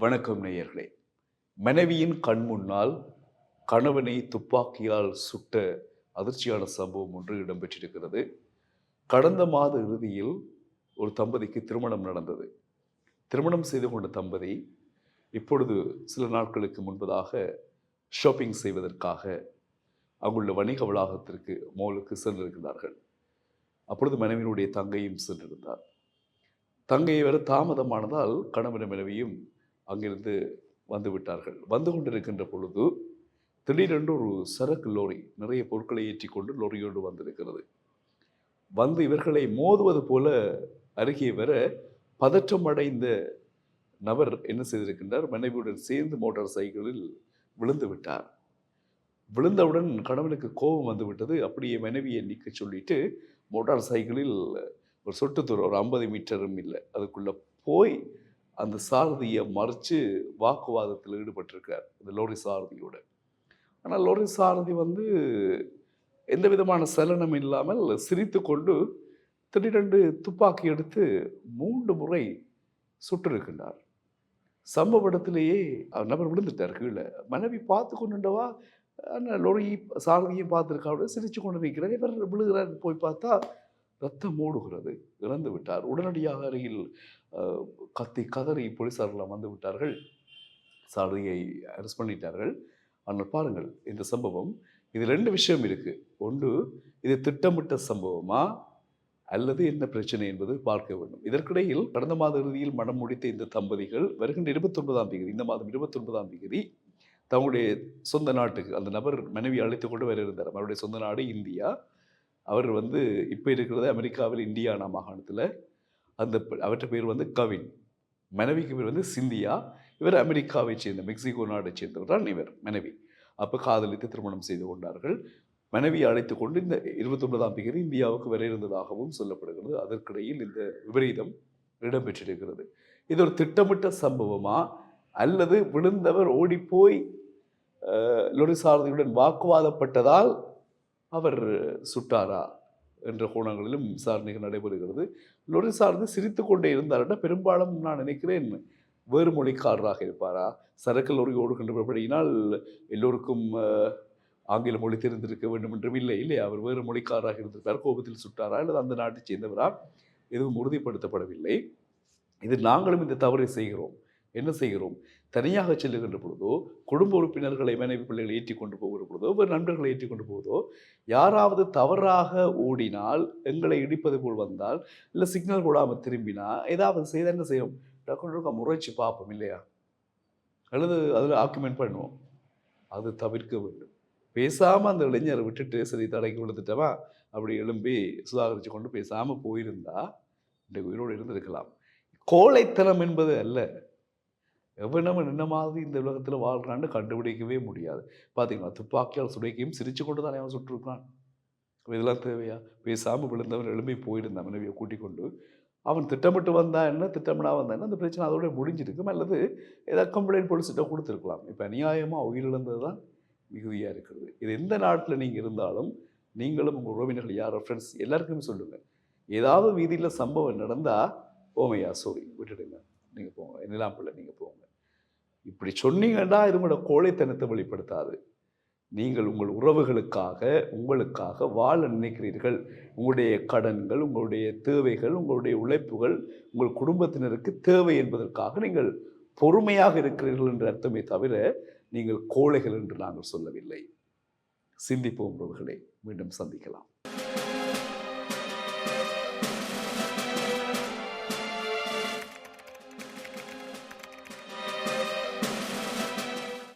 வணக்கம் நேயர்களே. மனைவியின் கண் முன்னால் கணவனை துப்பாக்கியால் சுட்ட அதிர்ச்சியான சம்பவம் ஒன்று இடம்பெற்றிருக்கிறது. கடந்த மாத இறுதியில் ஒரு தம்பதிக்கு திருமணம் நடந்தது. திருமணம் செய்து கொண்ட தம்பதி இப்பொழுது சில நாட்களுக்கு முன்பதாக ஷாப்பிங் செய்வதற்காக அங்குள்ள வணிக வளாகத்திற்கு மோலுக்கு சென்றிருக்கிறார்கள். அப்பொழுது மனைவியினுடைய தங்கையும் சென்றிருந்தார். தங்கையை வர தாமதமானதால் கணவன் மனைவியும் அங்கிருந்து வந்து விட்டார்கள். வந்து கொண்டிருக்கின்ற பொழுது திடீரென்று ஒரு சரக்கு லோரி நிறைய பொருட்களை ஏற்றி கொண்டு லோரியோடு வந்திருக்கிறது. வந்து இவர்களை மோதுவது போல அருகே வர பதற்றம் அடைந்த நபர் என்ன செய்திருக்கின்றார்? மனைவியுடன் சேர்ந்து மோட்டார் சைக்கிளில் விழுந்து விட்டார். விழுந்தவுடன் கணவனுக்கு கோபம் வந்து விட்டது. அப்படியே மனைவியை நிற்க சொல்லிட்டு மோட்டார் சைக்கிளில் ஒரு சொட்டு தூரம் ஒரு ஐம்பது மீட்டரும் இல்லை. அதுக்குள்ளே போய் அந்த சாரதியை மறைச்சு வாக்குவாதத்தில் ஈடுபட்டிருக்கார் இந்த லோரி சாரதியோட. ஆனால் லோரி சாரதி வந்து எந்த விதமான சலனம் இல்லாமல் சிரித்து கொண்டு திடீரென்று துப்பாக்கி எடுத்து மூன்று முறை சுட்டிருக்கின்றார். சம்பவ இடத்திலேயே அவர் நபர் விழுந்துட்டார் கீழே. மனைவி பார்த்து கொண்டுண்டவா? ஆனால் லோரி சாரதியும் பார்த்துருக்கா சிரித்து கொண்டு நிற்கிறார். இவர் விழுகிறார் போய் பார்த்தா ரத்தம் மூடுகிறது இறந்து விட்டார். உடனடியாக அருகில் கத்தி கதறி போலீஸாரெல்லாம் வந்து விட்டார்கள். சாரதியை அரெஸ்ட் பண்ணிட்டார்கள். ஆனால் பாருங்கள் இந்த சம்பவம் இது ரெண்டு விஷயம் இருக்குது ஒன்று இது திட்டமிட்ட சம்பவமா? அல்லது என்ன பிரச்சனை என்பது பார்க்க வேண்டும். இதற்கிடையில் கடந்த மாத இறுதியில் மனம் முடித்த இந்த தம்பதிகள் வருகின்ற இருபத்தொன்பதாம் தேதி இந்த மாதம் இருபத்தொன்பதாம் தேதி தங்களுடைய சொந்த நாட்டுக்கு அந்த நபர் மனைவி அழைத்து கொண்டு வர இருந்தார். அவருடைய சொந்த நாடு இந்தியா. அவர் வந்து இப்போ இருக்கிறது அமெரிக்காவில் இந்தியானா மாகாணத்தில். அந்த அவற்ற பேர் வந்து கவின். மனைவிக்கு பேர் வந்து சிந்தியா. இவர் அமெரிக்காவை சேர்ந்த மெக்சிகோ நாடை சேர்ந்தவர் தான் இவர் மனைவி. அப்போ காதலித்து திருமணம் செய்து கொண்டார்கள். மனைவியை அழைத்து கொண்டு இந்த இருபத்தொன்பதாம் தேதி இந்தியாவுக்கு வர இருந்ததாகவும் சொல்லப்படுகிறது. அதற்கிடையில் இந்த விபரீதம் இடம்பெற்றிருக்கிறது. இது ஒரு திட்டமிட்ட சம்பவமா? அல்லது விழுந்தவர் ஓடிப்போய் அஹ், லொரி சாரதியுடன் வாக்குவாதப்பட்டதால் அவர் சுட்டாரா என்ற கோணங்களிலும் விசாரணைகள் நடைபெறுகிறது. லொரி சார்ந்து சிரித்து கொண்டே இருந்தார்னா பெரும்பாலும் நான் நினைக்கிறேன் வேறு மொழிக்காரராக இருப்பாரா? சரக்கு லொரி ஓடுகின்றபடியினால் எல்லோருக்கும் ஆங்கில மொழி தெரிந்திருக்க வேண்டும் என்றும் இல்லை இல்லையா அவர் வேறு மொழிக்காரராக இருந்திருப்பார். கோபத்தில் சுட்டாரா? அல்லது அந்த நாட்டை சேர்ந்தவரா? எதுவும் உறுதிப்படுத்தப்படவில்லை. இது நாங்களும் இந்த தவறை செய்கிறோம். என்ன செய்கிறோம்? தனியாக செல்லுகின்ற பொழுதோ குடும்ப உறுப்பினர்களை மனைவி பிள்ளைகளை ஏற்றி கொண்டு போகிற பொழுதோ வேறு நண்பர்களை ஏற்றி கொண்டு போவதோ யாராவது தவறாக ஓடினால் எங்களை இடிப்பது போல் வந்தால் இல்லை சிக்னல் போடாமல் திரும்பினா ஏதாவது செய்த என்ன செய்யும்? டக்குனு முறைச்சு பார்ப்போம் இல்லையா? அல்லது அதில் ஆக்குமெண்ட் பண்ணுவோம். அது தவிர்க்க வேண்டும். பேசாமல் அந்த இளைஞரை விட்டுட்டு சரி தடைக்கு விழுந்துட்டவா? அப்படி எழும்பி சுதாகரித்து கொண்டு பேசாமல் போயிருந்தா இந்த உயிரோடு இருந்திருக்கலாம். கோழைத்தனம் என்பது அல்ல. எவனவன் என்ன மாதிரி இந்த உலகத்தில் வாழ்கிறான்னு கண்டுபிடிக்கவே முடியாது. பார்த்தீங்களா துப்பாக்கியால் சுடைக்கையும் சிரிச்சு கொண்டு தானே அவன் சுட்டிருக்கான் இதெல்லாம் தேவையா? பேசாமல் விழுந்தவன் எழும்பி போயிருந்தான் மனைவியை கூட்டிக் கொண்டு. அவன் திட்டமிட்டு வந்தா என்ன? திட்டமிடா வந்தா என்ன? அந்த பிரச்சனை அதோட முடிஞ்சிருக்கும். அல்லது ஏதாவது கம்ப்ளைண்ட் போலீஸ்கிட்ட கொடுத்துருக்கலாம். இப்போ அநியாயமாக உயிரிழந்தது தான் மிகுதியாக இருக்கிறது. இது எந்த நாட்டில் நீங்கள் இருந்தாலும் நீங்களும் உங்கள் உறவினர்கள் யார் ஃப்ரெண்ட்ஸ் எல்லாருக்குமே சொல்லுங்கள் ஏதாவது வீதியில் சம்பவம் நடந்தால் ஓமையா சாரி விட்டுடுங்க. நீங்கள் போங்க. என்னெல்லாம் பிள்ளை நீங்கள் போங்க. இப்படி சொன்னீங்கன்னா இது உங்களோட கோழைத்தனத்தை வெளிப்படுத்தாது. நீங்கள் உங்கள் உறவுகளுக்காக உங்களுக்காக வாழ நினைக்கிறீர்கள். உங்களுடைய கடன்கள் உங்களுடைய தேவைகள் உங்களுடைய உழைப்புகள் உங்கள் குடும்பத்தினருக்கு தேவை என்பதற்காக நீங்கள் பொறுமையாக இருக்கிறீர்கள் என்ற அர்த்தமே தவிர நீங்கள் கோழைகள் என்று நாங்கள் சொல்லவில்லை. சிந்திப்போம் உறவுகளை மீண்டும் சந்திக்கலாம்.